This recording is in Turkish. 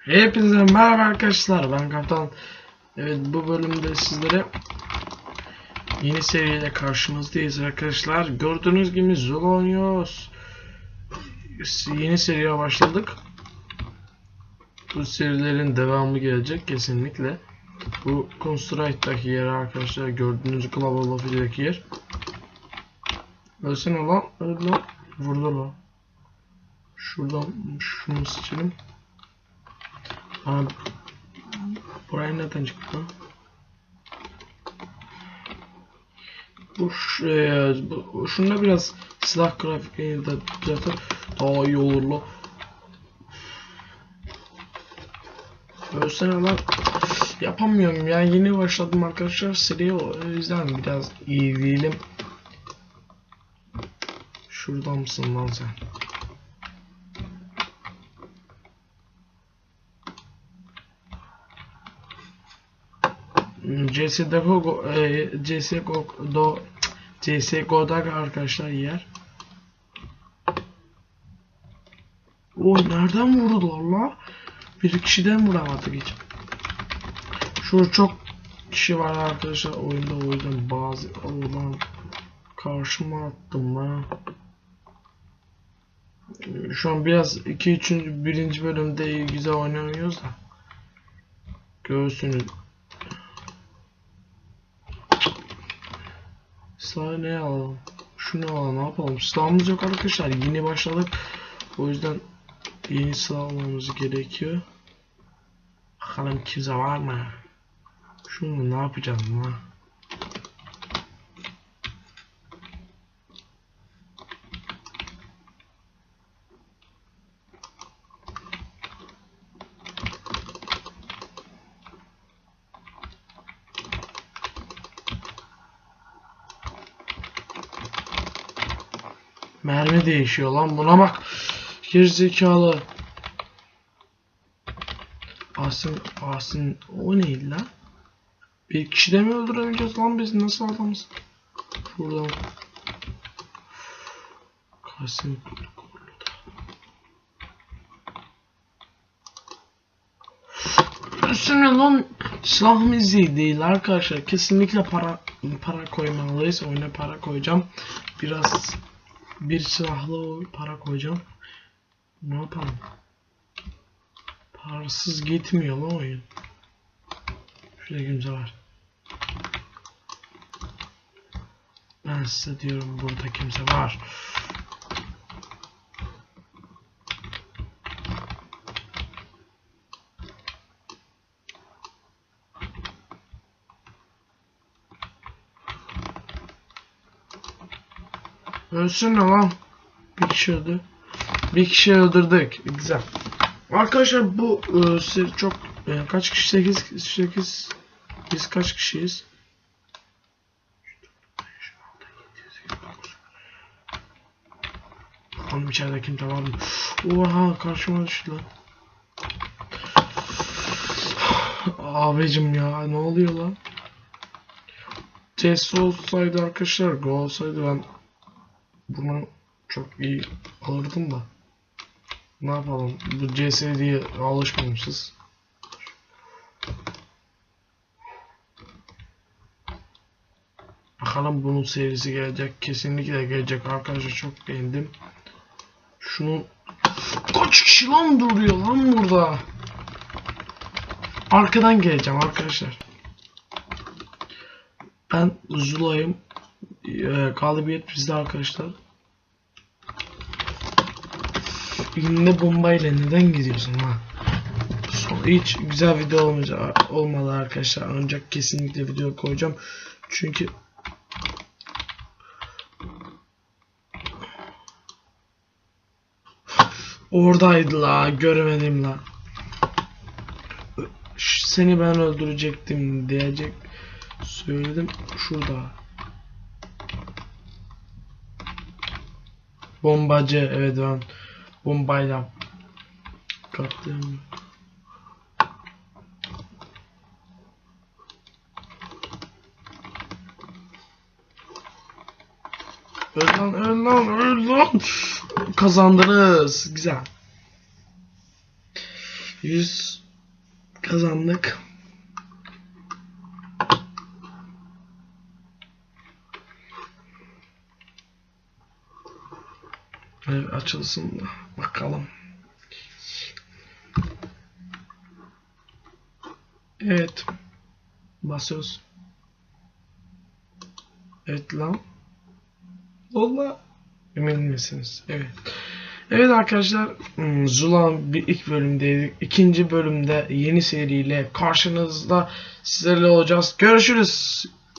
Hepinize merhaba arkadaşlar. Ben Kaptan Evet bu bölümde sizlere Yeni seriyle karşınızdayız arkadaşlar. Gördüğünüz gibi Zul oynuyoruz. Yeni seriye başladık. Bu serilerin devamı gelecek kesinlikle. Bu Constrite'daki yer arkadaşlar gördüğünüz Global Lobby'deki yer. Ölsene lan öl lan Vurdu lan. Şuradan şunu seçelim Abi Buraya nereden çıktı? Bu, e, bu şunda biraz silah grafikleri de düzeltir daha iyi olur lan. Ölsene lan. Yapamıyorum ya yeni başladım arkadaşlar seriye o yüzden biraz iyi değilim. Şuradan mısın lan sen? CSGO go- e, CSGO do CSGO'da arkadaşlar yer. O nereden vurdular la? Bir kişiden vuramadık hiç. Şu çok kişi var arkadaşlar oyunda o yüzden bazı oradan karşıma attım la. Şu an biraz 2 3. birinci bölümde iyi güzel oynamıyoruz da. Göğsünü Silahı ne alalım? Şunu alalım ne yapalım? Silahımız yok arkadaşlar yeni başladık. O yüzden yeni silah almamız gerekiyor. Bakalım kimse var mı? Şunu ne yapacağız lan? Mermi değişiyor lan buna bak. Gerizekalı. Asin, Asin o neydi lan? Bir kişi de mi öldüremeyeceğiz lan biz nasıl adamız? Şuradan. Kasim Üstüne lan silahımız iyi değil arkadaşlar. Kesinlikle para para koymalıyız. Oyuna para koyacağım. Biraz bir silahlı para koyacağım. Ne yapalım? Parasız gitmiyor lan oyun. Şurada kimse var. Ben size diyorum burada kimse var. Ölsün lan. Bir kişi öldü. Bir kişi öldürdük. Güzel. Arkadaşlar bu e, çok e, kaç kişi 8 8 biz kaç kişiyiz? Bakalım içeride kimse var mı? Oha karşıma düştü lan. Abicim ya ne oluyor lan? CS olsaydı arkadaşlar go olsaydı ben bunu çok iyi alırdım da. Ne yapalım? Bu CS diye alışmamışız. Bakalım bunun serisi gelecek. Kesinlikle gelecek arkadaşlar. Çok beğendim. Şunun kaç kişi lan duruyor lan burada? Arkadan geleceğim arkadaşlar. Ben Zula'yım. Ee, galibiyet bizde arkadaşlar. Elinde bombayla neden gidiyorsun ha? Hiç güzel video olmayacak, olmadı arkadaşlar. Ancak kesinlikle video koyacağım. Çünkü Oradaydı la göremedim la. Seni ben öldürecektim diyecek söyledim şurada. Bombacı evet ben bombayla kattım. Öl lan öl lan öl lan. Kazandınız. Güzel. 100 kazandık. Evet, açılsın da bakalım. Evet. Basıyoruz. Evet lan. Valla. Emin misiniz? Evet. Evet arkadaşlar. hmm, Zula'nın bir ilk bölümdeydik. İkinci bölümde yeni seriyle karşınızda sizlerle olacağız. Görüşürüz.